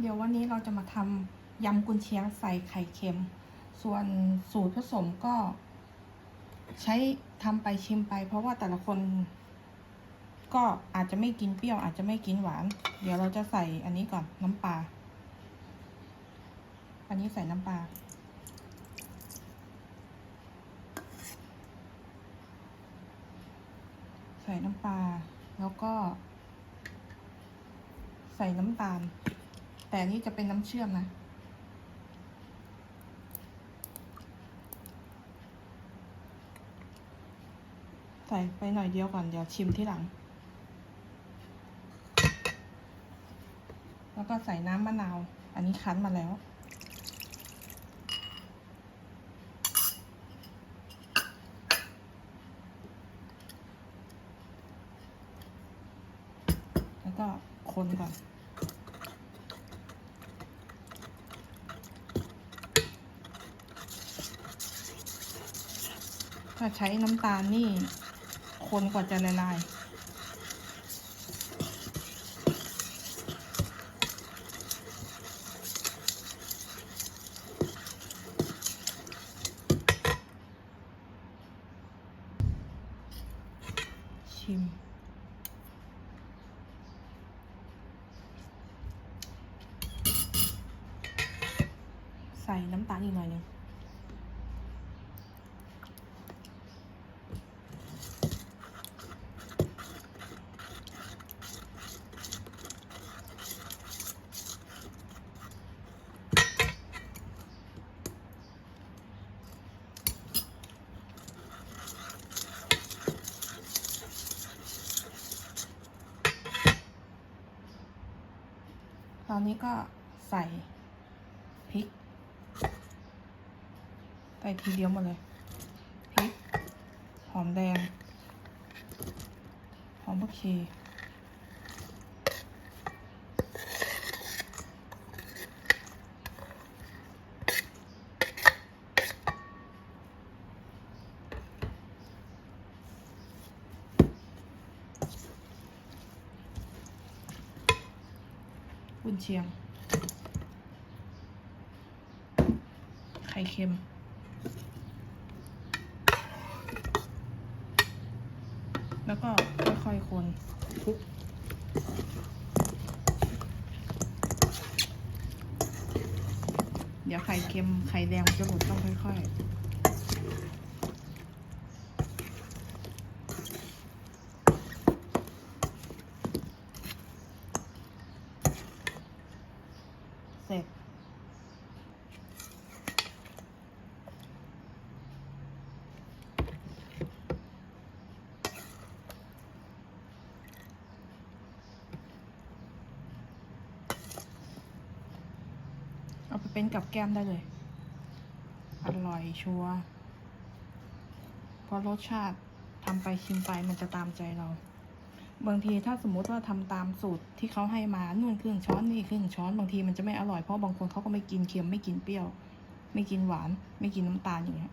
เดี๋ยววันนี้เราจะมาทำยำกุนเชียงใส่ไข่เค็ม ส่วนสูตรผสมก็ ใช้ทำไปชิมไป เพราะว่าแต่ละคน ก็อาจจะไม่กินเปรี้ยว อาจจะไม่กินหวาน เดี๋ยวเราจะใส่อันนี้ก่อนน้ำปลา อันนี้ใส่น้ำปลา ใส่น้ำปลา แล้วก็ ใส่น้ำตาล แต่นนี้จะเป็นน้ำเชื่อมนะ ใส่ไปหน่อยเดียวก่อน เดี๋ยวชิมที่หลัง แล้วก็ใส่น้ำมะนาว อันนี้คั้นมาแล้วแล้วก็คนก่อน ถ้าใช้น้ำตาลนี่คนกว่าจะละลาย ชิมใส่น้ำตาลอีกหน่อยหนึง ตอนนี้ก็ใส่พริก ใส่ทีเดียวหมดเลย พริก หอมแดง หอมผักชี กุนเชียง ไข่เค็ม แล้วก็ค่อยๆคนคลุกเดี๋ยวไข่เค็มไข่แดงจะหลุดต้องค่อยๆ เสร็จ เป็นกับแก้มได้เลย อร่อยชัวร์เพราะรสชาติทำไปชิมไปมันจะตามใจเรา บางทีถ้าสมมติว่าทำตามสูตรที่เขาให้มานู่นครึ่งช้อนนี่ครึ่งช้อนบางทีมันจะไม่อร่อยเพราะบางคนเขาก็ไม่กินเค็มไม่กินเปรี้ยว ไม่กินหวาน ไม่กินน้ำตาลอย่างเงี้ย